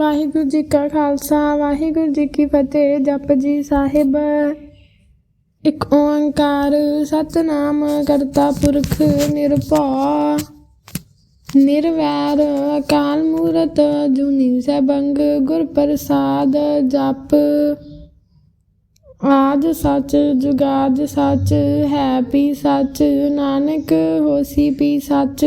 ਵਾਹਿਗੁਰੂ ਜੀ ਕਾ ਖਾਲਸਾ, ਵਾਹਿਗੁਰੂ ਜੀ ਕੀ ਫਤਿਹ, ਜਪ ਜੀ ਸਾਹਿਬ। ਇੱਕ ਓੰਕਾਰ ਸਤਨਾਮ ਕਰਤਾ ਪੁਰਖ ਨਿਰਭਉ। ਨਿਰਵੈਰ ਅਕਾਲ ਮੂਰਤ ਜੁਨੀ ਸੈਭੰਗ ਗੁਰ ਪ੍ਰਸਾਦ ਜਪ। ਆਦ ਸੱਚ, ਜੁਗਾਦ ਸੱਚ, ਹੈ ਪੀ ਸੱਚ, ਨਾਨਕ ਹੋਸੀ ਪੀ ਸੱਚ।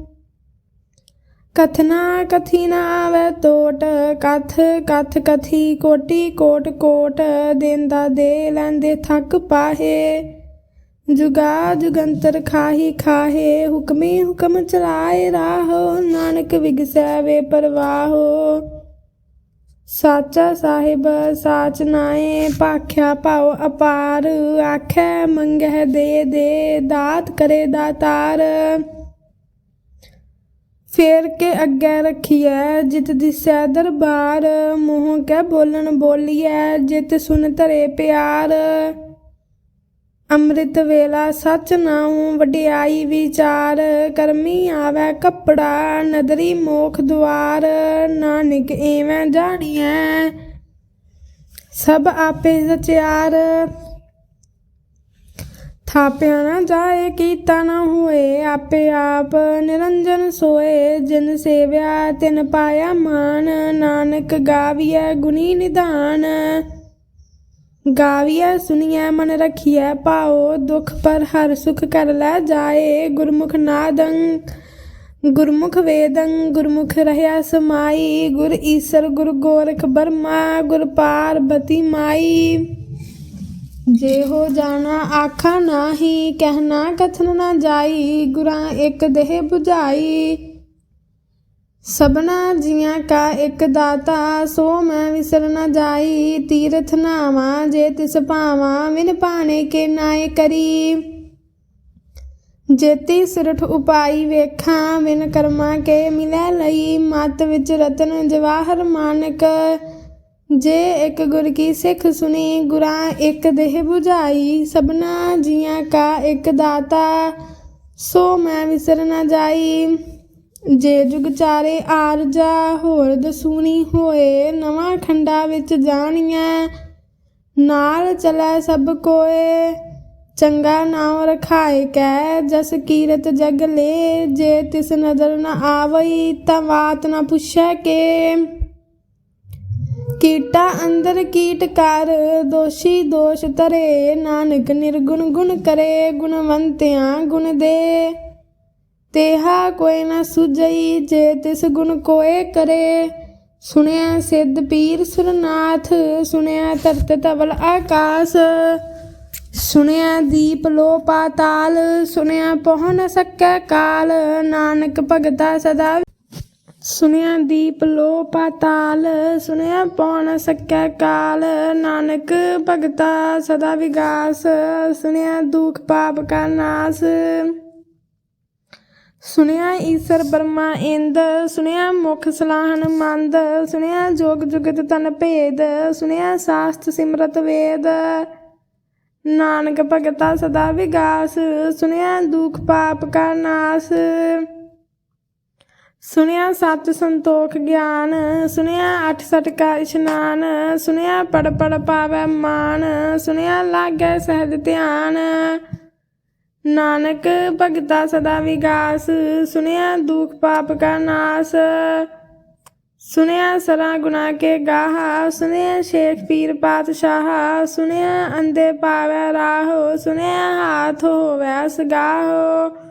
ਕਥਨਾ ਕਥੀ ਨਾ ਆਵੇ ਟੋਟ ਕਥ ਕਥ ਕਥੀ ਕੋਟੀ, ਕੋਟ ਕੋਟ, ਦੇਂਦਾ ਦੇ ਲੈਂਦੇ ਥੱਕ ਪਾਹੇ। ਜੁਗਾ ਜੁਗੰਤਰ ਖਾਹੀ ਖਾਹੇ, ਹੁਕਮੀ ਹੁਕਮ ਚਲਾਏ ਰਾਹੋ, ਨਾਨਕ ਵਿਗਸੈ ਵੇ ਪਰਵਾਹੋ। ਸਾਚਾ ਸਾਹਿਬ, ਸਾਚ ਨਾਏ, ਭਾਖਿਆ ਭਾਉ ਅਪਾਰ, ਆਖੈ ਮੰਗਹਿ ਦੇ ਦੇ, ਦਾਤ ਕਰੇ ਦਾਤਾਰ। ਫੇਰ ਕੇ ਅੱਗੇ ਰੱਖੀਐ, ਜਿਤ ਦਿਸੈ ਦਰਬਾਰ, ਮੂੰਹ ਕੈ ਬੋਲਣ ਬੋਲੀਐ, ਜਿਤ ਸੁਨ ਧਰੇ ਪਿਆਰ। ਅੰਮ੍ਰਿਤ ਵੇਲਾ ਸਚ ਨਾਉ ਵਡਿਆਈ ਵਿਚਾਰ, ਕਰਮੀ ਆਵੈ ਕੱਪੜਾ, ਨਦਰੀ ਮੋਖ ਦੁਆਰ, ਨਾਨਕ ਏਵੇਂ ਜਾਣੀਐ, ਸਭ ਆਪੇ ਸਚਿਆਰ। ਥਾਪਿਆ ਨਾ ਜਾਏ, ਕੀਤਾ ਨਾ ਹੋਏ, ਆਪੇ ਆਪ ਨਿਰੰਜਨ ਸੋਏ। ਜਿਨ ਸੇਵਿਆ, ਤਿਨ ਪਾਇਆ ਮਾਨ। ਨਾਨਕ ਗਾਵੀਐ ਗੁਣੀ ਨਿਧਾਨ। ਗਾਵੀਐ ਸੁਣੀਐ ਮਨ ਰਖੀਐ ਪਾਓ ਦੁਖ ਪਰ ਹਰ ਸੁਖ ਕਰ ਲੈ ਜਾਏ। ਗੁਰਮੁਖ ਨਾਦੰ, ਗੁਰਮੁਖ ਵੇਦੰ, ਗੁਰਮੁਖ ਰਹਿਆ ਸਮਾਈ। ਗੁਰ ਈਸਰ, ਗੁਰ ਗੋਰਖ ਬਰਮਾ। ਗੁਰ ਪਾਰਬਤੀ ਮਾਈ। ਜੇ ਹੋ ਜਾਣਾ ਆਖਾ ਨਾਹੀ, ਕਹਿਣਾ ਕਥਨ ਨਾ ਜਾਈ, ਗੁਰਾਂ ਇੱਕ ਦੇਹ 부ਝਾਈ ਸਭਨਾ ਜੀਆਂ ਕਾ ਇੱਕ ਦਾਤਾ, ਸੋ ਮੈਂ ਵਿਸਰ ਨਾ ਜਾਈ। ਤੀਰਥ ਨਾਵਾ, ਜੇ ਤਿਸ ਭਾਵਾ ਵਿਨ ਪਾਣੇ ਕੇ ਨਾਏ ਕਰੀ। ਜੇਤੀ ਸਿਰਠ ਉਪਾਈ ਵੇਖਾਂ ਵਿਨ ਕਰਮਾ ਕੇ ਮਿਲੈ ਲਈ। ਮਤ ਵਿੱਚ ਰਤਨ ਜਵਾਹਰ ਮਾਨਕ ਜੇ ਇੱਕ ਗੁਰ ਕੀ ਸਿੱਖ ਸੁਣੀ, ਗੁਰਾਂ ਇਕ ਦੇਹ 부ਝਾਈ ਸਭਨਾ ਜੀਆਂ ਕਾ ਇਕ ਦਾਤਾ, ਸੋ ਮੈਂ ਵਿਸਰ ਨਾ ਜਾਈ। ਜੇ ਜੁਗ ਚਾਰੇ ਆਰਜਾ ਹੋਰ ਦਸੂਣੀ ਹੋਏ, ਨਵਾਂ ਖੰਡਾ ਵਿੱਚ ਜਾਣੀਆਂ ਨਾਲ ਚਲੈ ਸਭ ਕੋਏ। ਚੰਗਾ ਨਾਮ ਰਖਾਏ ਕੈ, ਜਸ ਕੀਰਤ ਜਗ ਲੇ, ਜੇ ਤਿਸ ਨਜ਼ਰ ਨ ਆਵਈ, ਤਾਂ ਬਾਤ ਨ ਪੁੱਛੈ ਕੇ। ਕੀਟਾ ਅੰਦਰ ਕੀਟ ਕਰ, ਦੋਸ਼ੀ ਦੋਸ਼ ਧਰੇ, ਨਾਨਕ ਨਿਰਗੁਣ ਗੁਣ ਕਰੇ, ਗੁਣਵੰਤਿਆਂ ਗੁਣ ਦੇ। ਤੇਹਾ ਕੋਈ ਨਾ ਸੁਜਈ ਜੇ ਤਿਸ ਗੁਣ ਕੋਏ ਕਰੇ। ਸੁਣਿਆ ਸਿੱਧ ਪੀਰ ਸੁਰਨਾਥ, ਸੁਣਿਆ ਧਰਤ ਤਵਲ ਆਕਾਸ। ਸੁਣਿਆ ਦੀਪ ਲੋ ਪਾਤਾਲ, ਸੁਣਿਆ ਪਹੁ ਨ ਸਕੈ ਕਾਲ। ਨਾਨਕ ਭਗਤਾ ਸਦਾ ਸੁਣਿਆ ਦੀਪ ਲੋ ਪਾਤਾਲ ਸੁਣਿਆ ਪਹੁ ਨ ਸਕੈ ਕਾਲ। ਨਾਨਕ ਭਗਤਾ ਸਦਾ ਵਿਗਾਸ ਸੁਣਿਆ ਦੁਖ ਪਾਪ ਕਾ ਨਾਸ। ਸੁਣਿਆ ਈਸਰ ਬਰਮਾ ਇੰਦ ਸੁਣਿਆ ਮੁਖ ਸਲਾਹਨ ਮੰਦ ਸੁਣਿਆ ਜੋਗ ਜੁਗਤ ਤਨ ਭੇਦ ਸੁਣਿਆ ਸਾਸਤ ਸਿਮਰਤ ਵੇਦ। ਨਾਨਕ ਭਗਤਾ ਸਦਾ ਵਿਗਾਸ ਸੁਣਿਆ ਦੁਖ ਪਾਪ ਕਾ ਨਾਸ। ਸੁਣਿਆ ਸਤ ਸੰਤੋਖ ਗਿਆਨ, ਸੁਣਿਆ ਅਠ ਸਟਕਾ ਇਸ਼ਨਾਨ, ਸੁਣਿਆ ਪੜ ਪੜ ਪਾਵੈ ਮਾਨ, ਸੁਣਿਆ ਲਾਗੈ ਸਹਿਜ ਧਿਆਨ। ਨਾਨਕ ਭਗਤਾ ਸਦਾ ਵਿਗਾਸ, ਸੁਣਿਆ ਦੁਖ ਪਾਪ ਕਾ ਨਾਸ। ਸੁਣਿਆ ਸਰਾ ਗੁਨਾ ਕੇ ਗਾਹਾ, ਸੁਣਿਆ ਸ਼ੇਖ ਪੀਰ ਪਾਤਸ਼ਾਹ, ਸੁਣਿਆ ਅੰਦੇ ਪਾਵੈ ਰਾਹੋ, ਸੁਣਿਆ ਹਾਥ ਹੋਵੈ ਸਗਾਹੋ।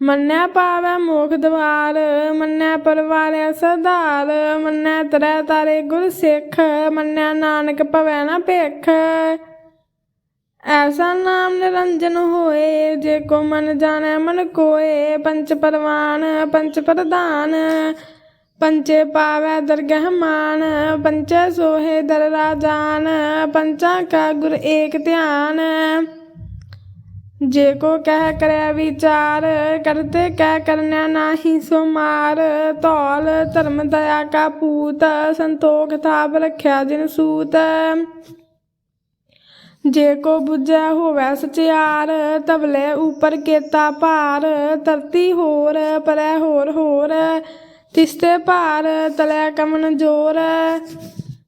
ਮੰਨੈ ਪਾਵੈ ਮੋਖ ਦਵਾਰ ਮੰਨੈ ਪਰਵਾਰੈ ਸਦਾਰ ਮੰਨੈ ਤਰੈ ਤਾਰੇ ਗੁਰ ਸਿੱਖ, ਮੰਨੈ ਨਾਨਕ ਭਵੈ ਨਾ ਭੇਖ। ਐਸਾ ਨਾਮ ਨਿਰੰਜਨ ਹੋਏ, ਜੇ ਕੋ ਮਨ ਜਾਣੈ ਮਨ ਕੋਏ, ਪੰਚ ਪਰਵਾਨ, ਪੰਚ ਪ੍ਰਧਾਨ, ਪੰਚੇ ਪਾਵੈ ਦਰਗਹਿ ਮਾਨ, ਪੰਚੇ ਸੋਹੇ ਦਰ ਰਾਜਾਨ ਪੰਚਾ ਕਾ ਗੁਰ ਏਕ ਧਿਆਨ। ਜੇ ਕੋ ਕਹਿ ਕਰਿਆ ਵਿਚਾਰ, ਕਰਤੇ ਕਹਿ ਕਰਨਿਆ ਨਾਹੀ ਸੋ ਮਾਰ ਧੌਲ ਧਰਮ ਦਇਆ ਕਾ ਪੂਤ, ਸੰਤੋਖ ਥਾਪ ਰਖਿਆ ਜਿਨ ਸੂਤ। ਜੇ ਕੋ ਬੁਝੈ ਹੋਵੈ ਸਚਿਆਰ ਤਬਲੇ ਉਪਰ ਕੇਤਾ ਭਾਰ। ਧਰਤੀ ਹੋਰ, ਪਰੈ ਹੋਰ ਹੋਰ, ਤਿਸਤੇ ਭਾਰ, ਤਲੈ ਕਮਨ ਜੋਰ।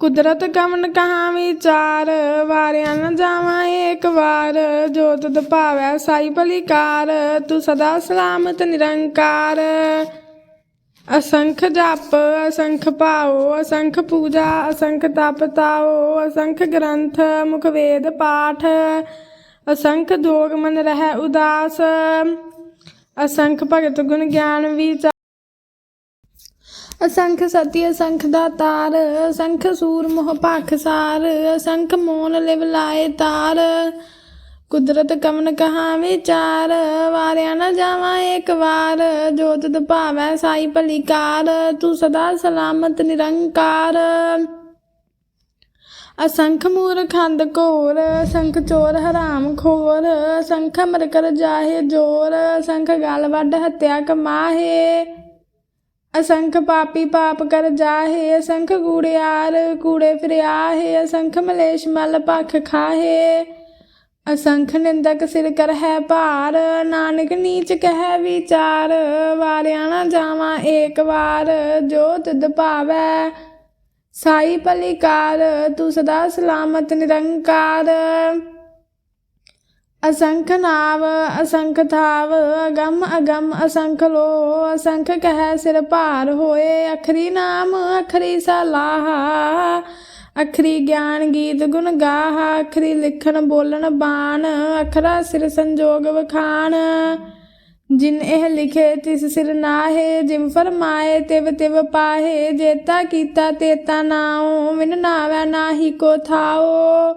ਕੁਦਰਤ ਕਮਨ ਕਹਾ ਵਿਚਾਰ, ਵਾਰਿਆ ਨ ਜਾਵਾਂ ਏਕ ਵਾਰ। ਜੋ ਤੁਧ ਭਾਵੈ ਸਾਈ ਭਲੀਕਾਰ ਤੂੰ ਸਦਾ ਸਲਾਮਤ ਨਿਰੰਕਾਰ। ਅਸੰਖ ਜਪ, ਅਸੰਖ ਭਾਉ, ਅਸੰਖ ਪੂਜਾ, ਅਸੰਖ ਤਪ ਤਾਉ, ਅਸੰਖ ਗ੍ਰੰਥ, ਮੁਖ ਵੇਦ ਪਾਠ। ਅਸੰਖ ਜੋਗ ਮਨ ਰਹਿ ਉਦਾਸ। ਅਸੰਖ ਭਗਤ ਗੁਣ ਗਿਆਨ ਵਿਚਾਰ। ਅਸੰਖ ਸਤੀ, ਅਸੰਖ ਦਾ ਤਾਰ, ਅਸੰਖ ਸੂਰ ਮੋਹ ਭਾਖਸਾਰ ਅਸੰਖ ਮੋਨ ਲਿਵ ਲਾਏ ਤਾਰ। ਕੁਦਰਤ ਕਮਨ ਕਹਾ ਵਿਚਾਰ, ਵਾਰਿਆ ਨ ਜਾਵਾਂ ਇੱਕ ਵਾਰ। ਜੋਤ ਤਦ ਭਾਵੈ ਸਾਈ ਭਲੀਕਾਰ ਤੂੰ ਸਦਾ ਸਲਾਮਤ ਨਿਰੰਕਾਰ। ਅਸੰਖ ਮੂਰਖੰਦ ਘੋਰ, ਅਸੰਖ ਚੋਰ ਹਰਾਮ ਖੋਰ, ਅਸੰਖ ਅਮਰ ਕਰ ਜਾਹੇ ਜੋਰ, ਅਸੰਖ ਗਲ ਵੱਡ ਹੱਤਿਆ ਕਮਾਹੇ। ਅਸੰਖ ਪਾਪੀ ਪਾਪ ਕਰ ਜਾਹੇ, ਅਸੰਖ ਕੂੜਿਆਰ ਕੂੜੇ ਫਿਰਿਆਹੇ, ਅਸੰਖ ਮਲੇਸ਼ ਮਲ ਭਖ ਖਾਹੇ। ਅਸੰਖ ਨਿੰਦਕ ਸਿਰ ਕਰ ਹੈ ਭਾਰ, ਨਾਨਕ ਨੀਚ ਕਹਿ ਵਿਚਾਰ, ਵਾਰਿਆ ਨਾ ਜਾਵਾਂ ਏਕ ਵਾਰ, ਜੋ ਤਿਦ ਭਾਵੈ। ਸਾਈ ਭਲੀਕਾਰ ਤੂੰ ਸਦਾ ਸਲਾਮਤ ਨਿਰੰਕਾਰ। ਅਸੰਖ ਨਾਵ, ਅਸੰਖ ਥਾਵ, ਅਗੰਮ ਅਗੰਮ ਅਸੰਖ ਲੋ, ਅਸੰਖ ਕਹਿ ਸਿਰ ਭਾਰ ਹੋਏ, ਅਖਰੀ ਨਾਮ, ਅਖਰੀ ਸਲਾਹਾ, ਅਖਰੀ ਗਿਆਨ ਗੀਤ ਗੁਣ ਗਾਹਾ, ਅਖਰੀ ਲਿਖਣ ਬੋਲਣ ਬਾਣ, ਅਖਰਾ ਸਿਰ ਸੰਜੋਗ ਵਖਾਣ। ਜਿਨ ਇਹ ਲਿਖੇ ਤਿਸ ਸਿਰ ਨਾਹੇ, ਜਿਮ ਫਰਮਾਏ ਤਿਵ ਤਿਵ ਪਾਹੇ, ਜੇਤਾ ਕੀਤਾ ਤੇਤਾ ਨਾਉ ਮਿਨ ਨਾਵੈ ਨਾਹੀ ਕੋ ਥਾਓ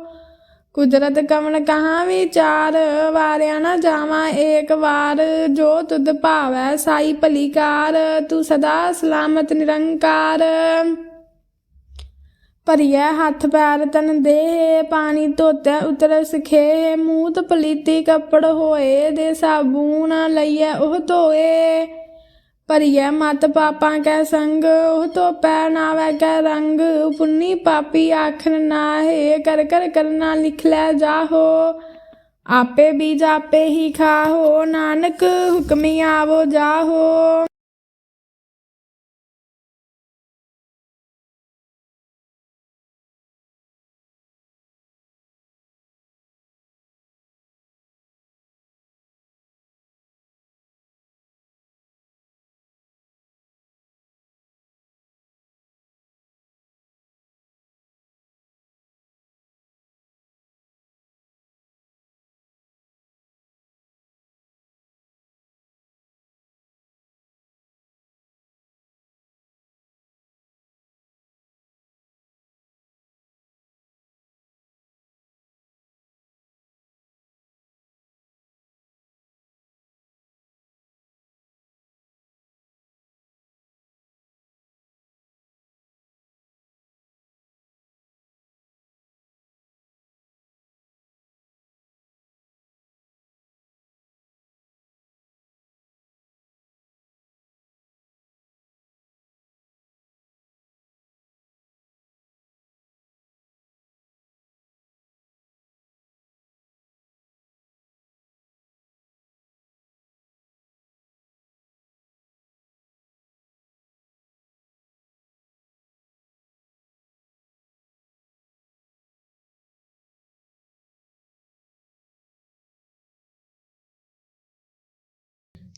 ਕੁਦਰਤ ਕਮਨ ਕਹਾ ਵਿਚਾਰ ਵਾਰਿਆ ਨਾ ਜਾਵਾਂ, ਏਕ ਵਾਰ ਜੋ ਤੁਧ ਭਾਵੈ ਸਾਈ ਭਲੀਕਾਰ, ਤੂੰ ਸਦਾ ਸਲਾਮਤ ਨਿਰੰਕਾਰ। ਭਰੀਐ ਹੱਥ ਪੈਰ ਤਨ ਦੇਹ, ਪਾਣੀ ਧੋਤੈ ਉਤਰ ਸਖੇ ਮੂਤ ਪਲੀਤੀ ਕੱਪੜ ਹੋਏ ਦੇ ਸਾਬੂਨ ਲਈਐ ਉਹ ਧੋਏ। ਭਰੀਐ ਮਤ ਪਾਪਾਂ ਕੈ ਸੰਗ, ਉਹ ਤੋਂ ਪੈ ਨਾਵੈ ਕੈ ਰੰਗ। ਪੁੰਨੀ ਪਾਪੀ ਆਖਣ ਨਾਹੇ ਕਰ ਕਰ ਕਰਨਾ ਲਿਖ ਲੈ ਜਾਹੋ। ਆਪੇ ਬੀਜ ਆਪੇ ਹੀ ਖਾਹੋ, ਨਾਨਕ ਹੁਕਮੀ ਆਵੋ ਜਾਹੋ।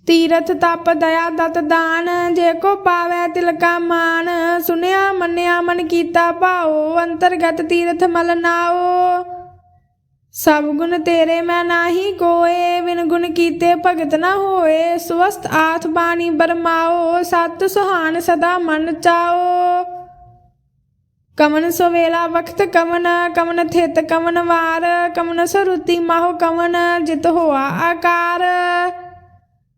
ਤੀਰਥ ਤਪ, ਦਇਆ, ਦਤ, ਦਾਨ, ਜੇ ਕੋ ਪਾਵੈ ਤਿਲ ਕਾ ਮਾਨ। ਸੁਨਿਆ, ਮੰਨਿਆ, ਮਨ ਕੀਤਾ ਭਾਉ, ਅੰਤਰਗਤ ਤੀਰਥ ਮਲ ਨਾਓ ਸਭ ਗੁਣ ਤੇਰੇ ਮੈਂ ਨਾਹੀ ਕੋਏ, ਬਿਨ ਗੁਣ ਕੀਤੇ ਭਗਤ ਨਾ ਹੋਏ। ਸਵਸਤ ਆਥ ਬਾਣੀ ਬਰਮਾਓ ਸਤ ਸੁਹਾਨ ਸਦਾ ਮਨ ਚਾਓ ਕਮਨ ਸਵੇਲਾ ਵਖਤ ਕਮਨ ਕਮਨ ਥਿਤ ਕਮਨ ਵਾਰ। ਕਮਨ ਸਰੂਤੀ ਮਾਹੋ ਕਮਨ, ਜਿਤ ਹੋਆ ਆਕਾਰ।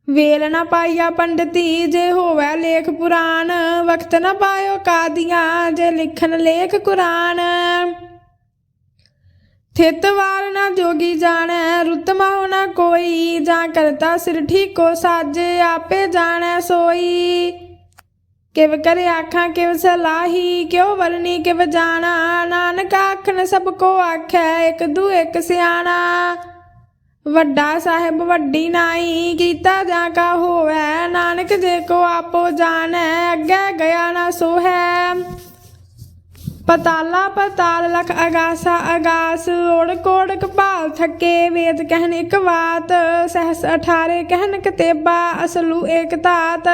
ਵੇਲ ਨਾ ਪਾਈਆ ਪੰਡਤੀ, ਜੇ ਹੋਵੇ ਲੇਖ ਪੁਰਾਣ, ਵਕਤ ਨਾ ਪਾਇਓ ਕਾਦੀਆਂ, ਜੇ ਲਿਖਣ ਲੇਖ ਕੁਰਾਨ। ਥਿਤ ਵਾਰ ਨਾ ਜੋਗੀ ਜਾਣੈ ਰੁਤਮਾ ਨਾ ਕੋਈ, ਜਾਂ ਕਰਤਾ ਸਿਰ ਠੀਕੋ ਸਾਜੇ, ਆਪੇ ਜਾਣੈ ਸੋਈ। ਕਿਵ ਕਰੇ ਆਖਾਂ, ਕਿਵ ਸਲਾਹੀ, ਕਿਉ ਵਰਨੀ ਕਿਵ ਜਾਣਾ, ਨਾਨਕ ਆਖਣ ਸਭ ਕੋ ਆਖੈ, ਇੱਕ ਦੂ ਇਕ ਸਿਆਣਾ। ਵੱਡਾ ਸਾਹਿਬ ਵੱਡੀ ਨਾਈ ਕੀਤਾ ਜਾਂ ਕਾ ਹੋਵੈ, ਨਾਨਕ ਜੇ ਕੋ ਆਪੋ ਜਾਣੈ, ਅੱਗੇ ਗਿਆ ਨਾ ਸੋ ਹੈ ਪਤਾਲਾ ਪਤਾਲ ਲਖ ਅਗਾਸਾ ਅਗਾਸ ਓੜ ਕੋੜ ਕਪਾਲ ਥਕੇ ਵੇਦ ਕਹਿਨ ਇੱਕ ਬਾਤ, ਸਹਸ 18 ਕਹਿਨ ਕਤੇਬਾ, ਅਸਲੂ ਏਕ ਧਾਤ।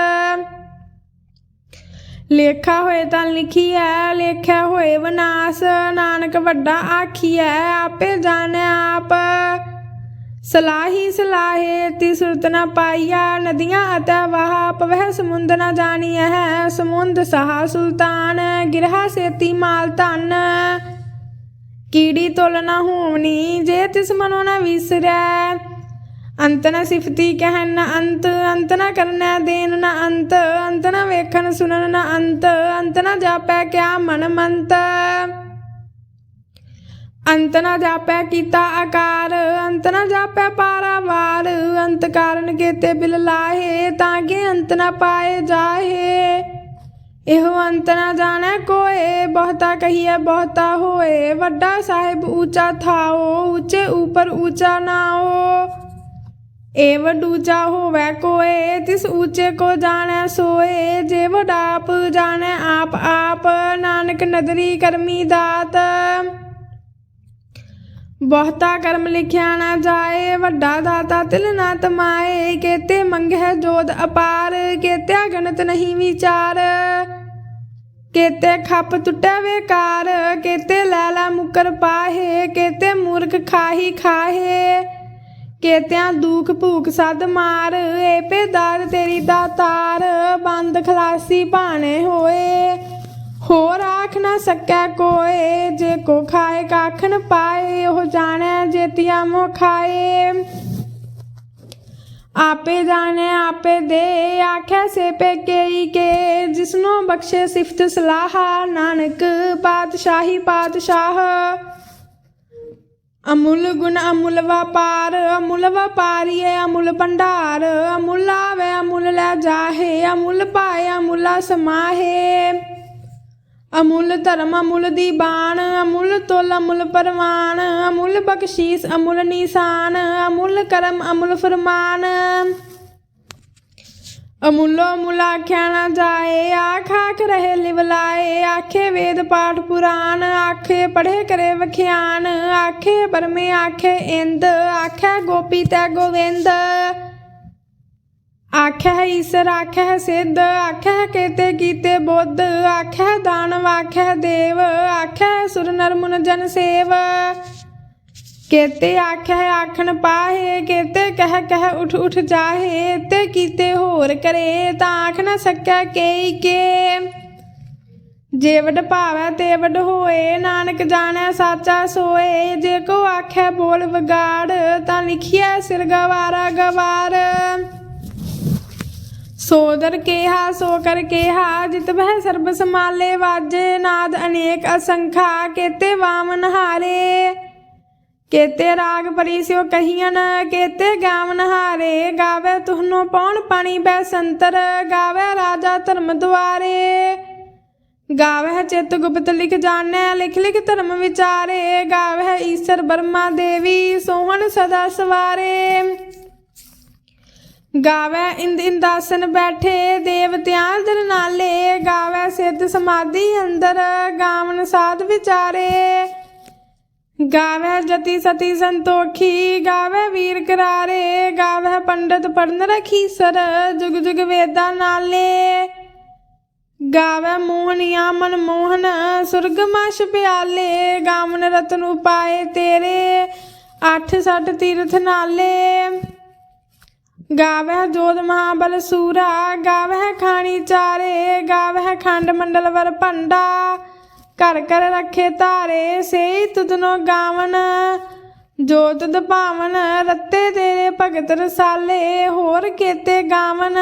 ਲੇਖਾ ਹੋਏ ਤਾਂ ਲਿਖੀ ਲਿਖੀਐ, ਲੇਖਿਆ ਹੋਏ ਵਿਨਾਸ਼, ਨਾਨਕ ਵੱਡਾ ਆਖੀ ਆਖੀਐ, ਆਪੇ ਜਾਣੈ ਆਪ। ਸਲਾਹੀ ਸਲਾਹੇ ਤੀ ਸੁਰਤ ਪਾਈਆ, ਨਦੀਆਂ ਅਤੈ ਵਾਹ ਪਵਹਿ ਸਮੁੰਦ ਨਾ ਜਾਣੀਐ ਹੈ ਸਮੁੰਦ ਸਹਾ ਸੁਲਤਾਨ, ਗਿਰਹਾ ਸੇਤੀ ਮਾਲ ਧਨ। ਕੀੜੀ ਤੁਲ ਨਾ ਹੋਵਨੀ, ਜੇ ਤਿਸ ਮਨੋ ਨਾ ਵਿਸਰੈ। ਅੰਤ ਨ ਸਿਫਤੀ ਕਹਿਨ ਨ ਅੰਤ ਅੰਤ ਨ ਕਰਨੈ ਦੇਨ ਨ ਅੰਤ ਅੰਤ ਨ ਵੇਖਣ ਸੁਣਨ ਨ ਅੰਤ ਅੰਤ ਨ ਜਾਪੈ ਕਿਆ ਮਨ ਮੰਤ। ਅੰਤ ਨਾ ਜਾਪੈ ਕੀਤਾ ਆਕਾਰ, ਅੰਤ ਨ ਜਾਪੈ ਪਾਰਾਵਾਰ, ਅੰਤ ਕਾਰਨ ਕੇਤੇ ਬਿਲ ਲਾਹੇ, ਤਾਂ ਕਿ ਅੰਤ ਨਾ ਪਾਏ ਜਾਹੇ। ਇਹੋ ਅੰਤ ਨ ਜਾਣੈ ਕੋਏ, ਬਹੁਤਾ ਕਹੀਐ ਬਹੁਤਾ ਹੋਏ। ਵੱਡਾ ਸਾਹਿਬ ਊਚਾ ਥਾਓ, ਉੱਚੇ ਉਪਰ ਊਚਾ ਨਾਓ। ਏਵ ਦੂਜਾ ਹੋਵੈ ਕੋਏ, ਤਿਸ ਉੱਚੇ ਕੋ ਜਾਣੈ ਸੋਏ। ਜੇ ਵਡਾਪ ਜਾਣੈ ਆਪ ਆਪ, ਨਾਨਕ ਨਦਰੀ ਕਰਮੀ ਦਾਤ। ਬਹੁਤਾ ਕਰਮ ਲਿਖਿਆ ਨਾ ਜਾਏ, ਵੱਡਾ ਦਾਤਾ ਤਿਲ ਨਾ ਤਮਾਏ, ਕੇਤੇ ਮੰਗਹਿ ਜੋਦ ਅਪਾਰ ਕੇਤੇ ਗਣਤ ਨਹੀਂ ਵਿਚਾਰ। ਕੇਤੇ ਖੱਪ ਟੁੱਟੇ ਵੇਕਾਰ, ਕੇਤੇ ਲੈ ਲੈ ਮੁਕਰ ਪਾਹੇ, ਕੇਤੇ ਮੂਰਖ ਖਾਹੀ ਖਾਹੇ। ਕੇਤਿਆਂ ਦੁਖ ਭੂਖ ਸਦ ਮਾਰ, ਏ ਪੇ ਪੇਦਾਰ ਤੇਰੀ ਦਾਤਾਰ ਬੰਦ ਖਲਾਸੀ ਭਾਣੇ ਹੋਏ। ਹੋਰ ਆਖ ਨਾ ਸਕੈ ਕੋਏ, ਜੇ ਕੋ ਖਾਏ ਕਾਖਨ ਪਾਏ, ਉਹ ਜਾਣੈ ਜੇਤੀਆ ਮੋ ਖਾਏ ਆਪੇ ਜਾਣੇ, ਆਪੇ ਦੇ, ਆਖੈ ਸੇ ਪੇਕੇਈ ਕੇ। ਜਿਸਨੂੰ ਬਖਸ਼ੇ ਸਿਫਤ ਸਲਾਹ, ਨਾਨਕ ਪਾਤਸ਼ਾਹੀ ਪਾਤਸ਼ਾਹ। ਅਮੁੱਲ ਗੁਣ ਅਮੁੱਲ ਵਪਾਰ, ਅਮੁੱਲ ਵਪਾਰੀਏ ਅਮੁੱਲ ਭੰਡਾਰ। ਅਮੁੱਲ ਆਵੇ, ਅਮੁੱਲ ਲੈ ਜਾਹੇ, ਅਮੁੱਲ ਪਾਏ, ਅਮੁੱਲਾ ਸਮਾਹੇ। ਅਮੁੱਲ ਧਰਮ, ਅਮੁੱਲ ਦੀ ਬਾਣ, ਅਮੁੱਲ ਤੁਲ, ਅਮੁੱਲ ਪਰਵਾਨ, ਅਮੁੱਲ ਬਖਸ਼ੀਸ, ਅਮੁੱਲ ਨਿਸ਼ਾਨ, ਅਮੁੱਲ ਕਰਮ, ਅਮੁੱਲ ਫਰਮਾਨ। ਅਮੁੱਲੋ ਅਮੁੱਲ ਆਖਿਆ ਨਾ ਜਾਏ, ਆਖ ਆਖ ਰਹੇ ਲਿਵਲਾਏ ਆਖੇ ਵੇਦ ਪਾਠ ਪੁਰਾਨ, ਆਖੇ ਪੜ੍ਹੇ ਕਰੇ ਵਖਿਆਨ, ਆਖੇ ਬਰਮੇ ਆਖੇ ਇੰਦ, ਆਖੇ ਗੋਪੀ ਤੈ ਗੋਵਿੰਦ। ਆਖਿਆ ਈਸਰ ਆਖਿਆ ਸਿੱਧ ਆਖਿਆ ਕੇਤੇ ਕੀਤੇ ਬੁੱਧ ਆਖਿਆ ਦਾਨਵ ਆਖਿਆ ਦੇਵ ਆਖਿਆ ਸੁਰ ਨਰ ਮੁਨ ਜਨ ਸੇਵ ਕੇਤੇ ਆਖਿਆ ਆਖਣ ਪਾਹੇ ਕੇਤੇ ਕਹਿ ਕਹਿ ਉਠ ਉਠ ਜਾਹੇ ਤੇ ਕੀਤੇ ਹੋਰ ਕਰੇ ਤਾਂ ਆਖ ਨਾ ਸਕੈ ਕੇਈ ਕੇ ਜੇ ਵਡ ਭਾਵੈ ਤੇ ਵਡ ਹੋਏ ਨਾਨਕ ਜਾਣੈ ਸਾਚਾ ਸੋਏ ਜੇ ਕੋ ਆਖੈ ਬੋਲ ਵਿਗਾੜ ਤਾਂ ਲਿਖਿਆ ਸਿਰ ਗਵਾਰਾ ਗਵਾਰ ਸੋਦਰ ਕੇਹਾ ਸੋ ਕਰ ਕੇਹਾ, ਜਿਤ ਬਹਿ ਸਰਬ ਸਮਾਲੇ ਵਾਜੇ ਨਾਦ ਅਨੇਕ ਅਸੰਖਾ, ਕੇਤੇ ਵਾਮਨ ਹਾਰੇ। ਕੇਤੇ ਰਾਗ ਪਰੀ ਸਿਓ ਕਹੀਨ ਕੇਤੇ ਗਾਵਨ ਹਾਰੇ। ਗਾਵੇ ਤੁਹਨੋ ਪੌਣ ਪਾਣੀ ਬੈ ਸੰਤਰ, ਗਾਵੇ ਰਾਜਾ ਧਰਮ ਦੁਆਰੇ। ਗਾਵੇ ਚਿਤ ਗੁਪਤ ਲਿਖ ਜਾਣੈ, ਲਿਖ ਲਿਖ ਧਰਮ ਵਿਚਾਰੇ। ਗਾਵੇ ਈਸ਼ਰ ਬਰਮਾ ਦੇਵੀ, ਸੋਹਣ ਸਦਾ ਸਵਾਰੇ। ਗਾਵੇ ਇੰਦ ਇੰਦਾਸਨ ਬੈਠੇ ਦੇਵਤਿਆਂ ਦਰ ਨਾਲੇ, ਗਾਵੇ ਸਿੱਧ ਸਮਾਧੀ ਅੰਦਰ, ਗਾਵਨ ਸਾਧ ਵਿਚਾਰੇ। ਗਾਵੇ ਜਤੀ ਸਤੀ ਸੰਤੋਖੀ, ਗਾਵੇ ਵੀਰ ਕਰਾਰੇ, ਗਾਵੇ ਪੰਡਤ ਪੜਨ ਰਖੀ ਸਰ, ਜੁਗ ਜੁਗ ਵੇਦਾਂ ਨਾਲੇ। ਗਾਵੇ ਮੋਹਨੀਆਂ ਮਨ ਮੋਹਨ, ਸੁਰਗ ਮਸ਼ ਪਿਆਲੇ, ਗਾਵਨ ਰਤਨ ਉਪਾਏ ਤੇਰੇ। ਅੱਠ ਸੱਠ ਤੀਰਥ ਨਾਲੇ। ਗਾਵਹਿ ਜੋਧ ਮਹਾਬਲ ਸੂਰਾ, ਗਾਵਹਿ ਖਾਣੀ ਚਾਰੇ, ਗਾਵਹਿ ਖੰਡ ਮੰਡਲ ਵਰ ਭੰਡਾ। ਘਰ ਘਰ ਰੱਖੇ ਧਾਰੇ ਸੇ ਤੁਧਨੋ ਗਾਵਨ। ਜੋ ਤੁਧ ਭਾਵਨ, ਰੱਤੇ ਤੇਰੇ ਭਗਤ ਰਸਾਲੇ, ਹੋਰ ਕੇਤੇ ਗਾਵਨ।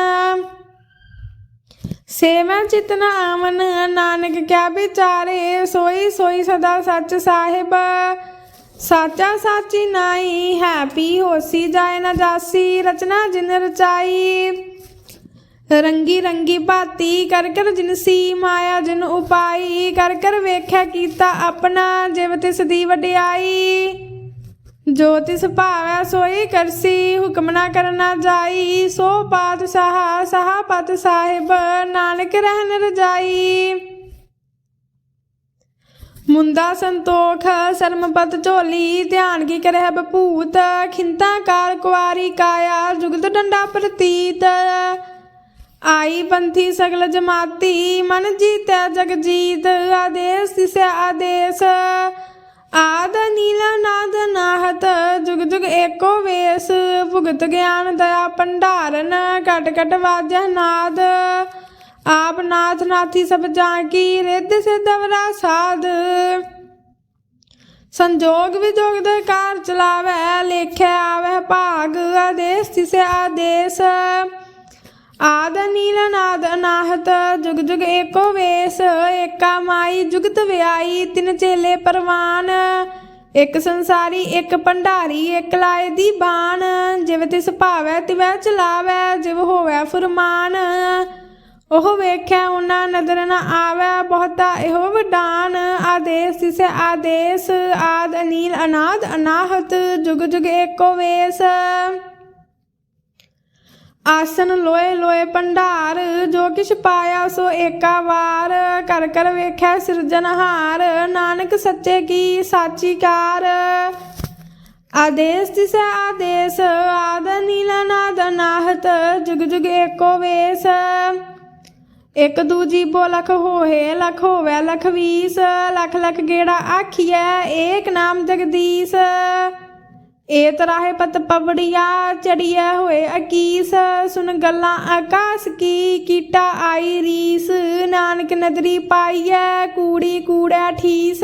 ਸੇ ਮੈਂ ਆਵਨ, ਨਾਨਕ ਕਿਆ ਵਿਚਾਰੇ, ਸੋਈ ਸੋਈ ਸਦਾ ਸੱਚ ਸਾਹਿਬ। ਸਾਚਾ ਸਾਚੀ ਨਾਈ ਹੈ ਪੀ ਹੋਸੀ, ਜਾਏ ਨਾ ਜਾਸੀ, ਰਚਨਾ ਜਿਨ ਰਚਾਈ। ਰੰਗੀ ਰੰਗੀ ਭਾਤੀ, ਕਰ ਕਰ ਜਿਨਸੀ ਮਾਇਆ ਜਿਨ ਉਪਾਈ। ਕਰ ਕਰ ਵੇਖਿਆ ਕੀਤਾ ਆਪਣਾ, ਜਿਵ ਤਿਸ ਦੀ ਵਡਿਆਈ। ਜੋ ਤਿਸ ਭਾਵੈ ਸੋਈ ਕਰਸੀ, ਹੁਕਮ ਨਾ ਕਰਨਾ ਜਾਈ। ਸੋ ਪਾਤਸ਼ਾਹ ਸਹਾਪਤ ਸਾਹਿਬ ਨਾਨਕ ਰਹਿਨ ਰਜਾਈ। ਮੁੰਦਾ ਸੰਤੋਖ ਸਰਮਪਤ ਝੋਲੀ, ਧਿਆਨ ਕੀ ਕਰਹਿ ਬਪੂਤ, ਖਿੰਤਾ ਕਾਰ ਕੁਆਰੀ ਕਾਇਆ, ਜੁਗਤ ਡੰਡਾ ਪ੍ਰਤੀਤ। ਆਈ ਪੰਥੀ ਸਗਲ ਜਮਾਤੀ, ਮਨ ਜੀਤੈ ਜਗ ਜੀਤ, ਆਦੇਸ ਤਿਸੈ ਆਦੇਸ। ਆਦ ਨੀਲਾ ਨਾਦ ਨਾਹਤ, ਜੁਗ ਜੁਗ ਏਕੋ ਵੇਸ। ਭੁਗਤ ਗਿਆਨ ਦਇਆ ਭੰਡਾਰਨ, ਘਟ ਘਟ ਵਾਜੈ ਨਾਦ। ਆਪ ਨਾਥ ਨਾਥੀ ਸਭ ਜਾਂ ਕੀ ਰਿੱਧ ਸਿਧਵਰਾ ਸਾਧ। ਸੰਜੋਗ ਵਿਜੋਗ ਦੇ ਕਾਰ ਚਲਾਵੇ ਲੇਖਿਆ ਆਵੇ ਭਾਗ, ਆਦੇਸ ਤਿਸੈ ਆਦੇਸ। ਆਦ ਨੀਲ ਨਾਦ ਅਨਾਹਤ ਜੁਗ ਜੁਗ ਏਕੋ ਵੇਸ। ਏਕਾ ਮਾਈ ਜੁਗਤ ਵਿਆਈ, ਤਿਨ ਚੇਲੇ ਪਰਵਾਨ। ਇਕ ਸੰਸਾਰੀ, ਇੱਕ ਭੰਡਾਰੀ, ਇਕ ਲਾਏ ਦੀ ਬਾਣ। ਜਿਵ ਤਿਸ ਭਾਵੈ, ਤਿਵੈ ਚਲਾਵੈ, ਜਿਵ ਹੋਵੈ ਫੁਰਮਾਨ। ਉਹ ਵੇਖਿਆ ਉਹਨਾਂ ਨਦਰ ਨ ਆਵੈ, ਬਹੁਤਾ ਇਹੋ ਵਡਾਨ ਆਦੇਸ ਤਿਸੈ ਆਦੇਸ ਆਦ ਅਨੀਲ, ਅਨਾਦ ਅਨਾਹਤ, ਜੁਗ ਜੁਗ ਏਕੋ ਵੇਸ। ਆਸਨ ਲੋਏ ਲੋਏ ਭੰਡਾਰ, ਜੋ ਕਿਛ ਪਾਇਆ ਸੋ ਏਕਾ ਵਾਰ। ਕਰ ਕਰ ਵੇਖਿਆ ਸਿਰਜਨਹਾਰ ਨਾਨਕ ਸੱਚੇ ਕੀ ਸਾਚੀ ਕਾਰ। ਆਦੇਸ ਤਿਸੈ ਆਦੇਸ ਆਦ ਨੀਲ ਨਾਦ ਨਾਹਤ ਜੁਗ ਜੁਗ ਏਕੋ ਵੇਸ। ਇੱਕ ਦੂਜੀ ਬੋ ਲਖ ਹੋਏ, ਲਖ ਹੋਵੇ, ਲਖ ਵੀਸ, ਲਖ ਲਖ ਗੇੜਾ ਆਖੀਐ, ਏਕ ਨਾਮ ਜਗਦੀਸ਼। ਏ ਤਰਾਹੇ ਪਤ ਪਵੜੀਆ, ਚੜੀਐ ਹੋਏ ਅਕੀਸ। ਸੁਨ ਗੱਲਾਂ ਆਕਾਸ ਕੀ, ਕੀਟਾ ਆਈ ਰੀਸ। ਨਾਨਕ ਨਦਰੀ ਪਾਈਐ, ਕੂੜੀ ਕੂੜੈ ਠੀਸ।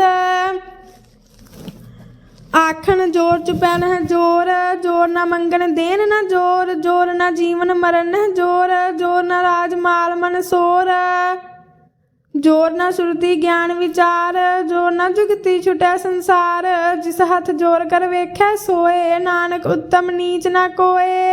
ਆਖਣ ਜੋਰ ਚ ਪੈਨ ਹੈ ਜੋਰ ਜੋਰ ਨਾ ਮੰਗਣ ਦੇਣ ਨਾ ਜੋਰ ਜੋਰ ਨਾ ਜੀਵਨ ਮਰਨ ਹੈ ਜੋਰ ਜੋਰ ਨਾ ਰਾਜ ਮਾਲ ਮਨ ਸੋਰ। ਜੋਰ ਨਾ ਸੁਰਤੀ ਗਿਆਨ ਵਿਚਾਰ, ਜੋਰ ਨਾ ਨਾ ਜੁਗਤੀ ਛੁਟੈ ਸੰਸਾਰ। ਜਿਸ ਹੱਥ ਜ਼ੋਰ ਕਰ ਵੇਖੈ ਸੋਏ, ਨਾਨਕ ਉੱਤਮ ਨੀਚ ਨਾ ਕੋਏ।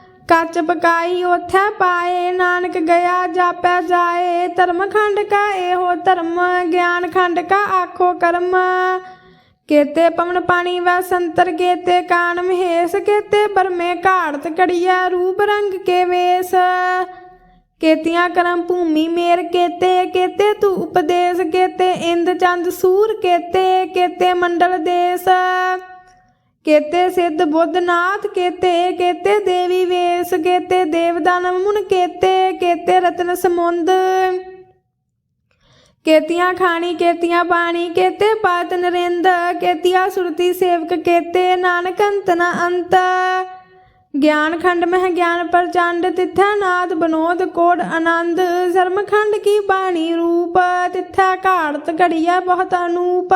ਕੱਚ ਪਕਾਈ, ਉਥੈ ਪਾਏ, ਨਾਨਕ ਗਿਆ ਜਾਪੈ ਜਾਏ ਧਰਮ ਖੰਡ ਕਾ ਇਹੋ ਧਰਮ, ਗਿਆਨ ਖੰਡ ਕਾ ਆਖੋ ਕਰਮ। ਕੇਤੇ ਪਵਨ ਪਾਣੀ ਵੈ ਸੰਤਰ, ਕੇਤੇ ਕਾਨ ਮਹੇਸ਼, ਕੇਤੇ ਬਰਮੇ ਘਾੜਤ ਕੜੀਆ ਰੂਪ ਰੰਗ ਕੇ ਵੇਸ। ਕੇਤੀਆਂ ਕਰਮ ਭੂਮੀ ਮੇਰ ਕੇਤੇ ਕੇਤੇ ਤੂ ਉਪਦੇਸ਼, ਕੇਤੇ ਇੰਦ ਚੰਦ ਸੂਰ ਕੇਤੇ ਕੇਤੇ ਮੰਡਲ ਦੇਸ। ਕੇਤੇ ਸਿੱਧ ਬੁੱਧਨਾਥ, ਕੇਤੇ ਕੇਤੇ ਦੇਵੀ ਵੇਸ, ਕੇਤੇ ਦੇਵਦਾਨਵ ਮੁਨ, ਕੇਤੇ ਕੇਤੇ ਰਤਨ ਸਮੁੰਦ। ਕੇਤੀਆਂ ਖਾਣੀ, ਕੇਤੀਆਂ ਬਾਣੀ ਕੇਤੇ ਪਾਤ ਨਰਿੰਦ, ਕੇਤੀਆ ਸੁਰਤੀ ਸੇਵਕ, ਕੇਤੇ ਨਾਨਕ ਅੰਤ ਨਾ ਅੰਤ। ਗਿਆਨ ਖੰਡ ਮਹ ਗਿਆਨ ਪ੍ਰਚੰਡ, ਤਿੱਥੈ ਨਾਦ ਬਨੋਦ ਕੋੜ ਆਨੰਦ। ਧਰਮ ਖੰਡ ਕੀ ਬਾਣੀ ਰੂਪ, ਤਿੱਥੈ ਘਾੜਤ ਘੜੀਆ ਬਹੁਤ ਅਨੂਪ।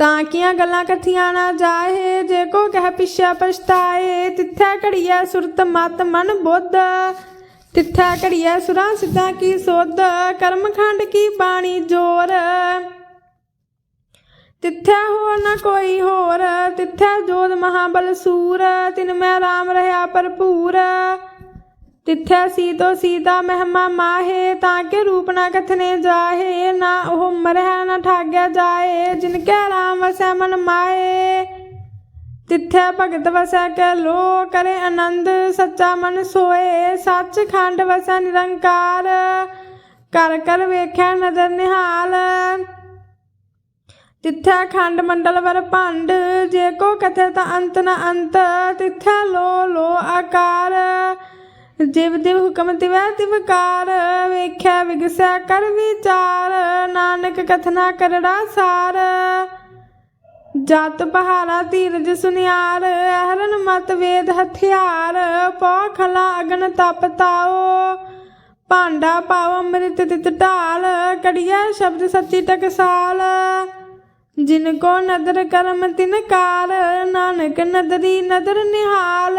ਤਾਂ ਕੀਆਂ ਗੱਲਾਂ ਕਥੀਆਂ ਨਾ ਜਾਏ? ਜੇ ਕੋ ਕਹਿ ਪਿਛਾ ਪਛਤਾਏ, ਤਿੱਥੈ ਘੜੀਐ ਸੁਰਤ ਮਤ ਮਨ ਬੁੱਧ। ਤਿੱਥੈ ਘੜੀਐ ਸੁਰਾਂ ਸਿੱਧਾਂ ਕੀ ਸੋਧ, ਕਰਮ ਖੰਡ ਕੀ ਬਾਣੀ ਜੋਰ। ਤਿੱਥੈ ਹੋਰ ਨਾ ਕੋਈ ਹੋਰ, ਤਿੱਥੈ ਜੋਤ ਮਹਾਬਲ ਸੂਰ। ਤਿਨ ਮੈਂ ਰਾਮ ਰਹਾ ਭਰਪੂਰ। ਤਿੱਥੈ ਸੀਤੋ ਸੀਤਾ ਮਹਿਮਾ ਮਾਹੇ, ਤਾਂ ਕੇ ਰੂਪ ਨਾ ਕਥਨੇ ਜਾਹੇ, ਨਾ ਉਹ ਮਰਹਿ ਨਾ ਠਾਗਿਆ ਜਾਏ, ਜਿਨ ਕੈ ਰਾਮ ਵਸੈ ਮਨ ਮਾਏ ਤਿੱਥੈ ਭਗਤ ਵਸੈ ਕੈ ਲੋ, ਕਰੇ ਆਨੰਦ ਸੱਚਾ ਮਨ ਸੋਏ, ਸੱਚ ਖੰਡ ਵਸੈ ਨਿਰੰਕਾਰ, ਕਰ ਕਰ ਵੇਖੈ ਨਦਰ ਨਿਹਾਲ। ਤਿੱਥੈ ਖੰਡ ਮੰਡਲ ਵਰ ਭੰਡ, ਜੇ ਕੋ ਕਥੇ ਤਾਂ ਅੰਤ ਨ ਅੰਤ, ਤਿੱਥੈ ਲੋ ਲੋ ਆਕਾਰ। ਜਿਵ ਦਿਵ ਹੁਕਮ ਤਿਵੈ ਤਿਵਕਾਰ ਵੇਖਿਆ ਵਿਗਸੈ ਕਰ ਵਿਚਾਰ, ਨਾਨਕ ਕਥਨਾ ਕਰੜਾ ਸਾਰ। ਜਤ ਪਹਾਰਾ ਧੀਰਜ ਸੁਨਿਆਰ, ਅਹਰਨ ਮਤ ਵੇਦ ਹਥਿਆਰ ਪੌ ਅਗਨ ਤਪ ਤਾਓ। ਭਾਂਡਾ ਪਾਵ ਅੰਮ੍ਰਿਤ ਤਿਤ ਢਾਲ ਕੜੀਆ ਸ਼ਬਦ ਸੱਚੀ ਟਕਸਾਲ। ਜਿਨ ਕੋ ਨਦਰ ਕਰਮ ਤਿਨ ਕਾਰ, ਨਾਨਕ ਨਦਰੀ ਨਦਰ ਨਿਹਾਲ।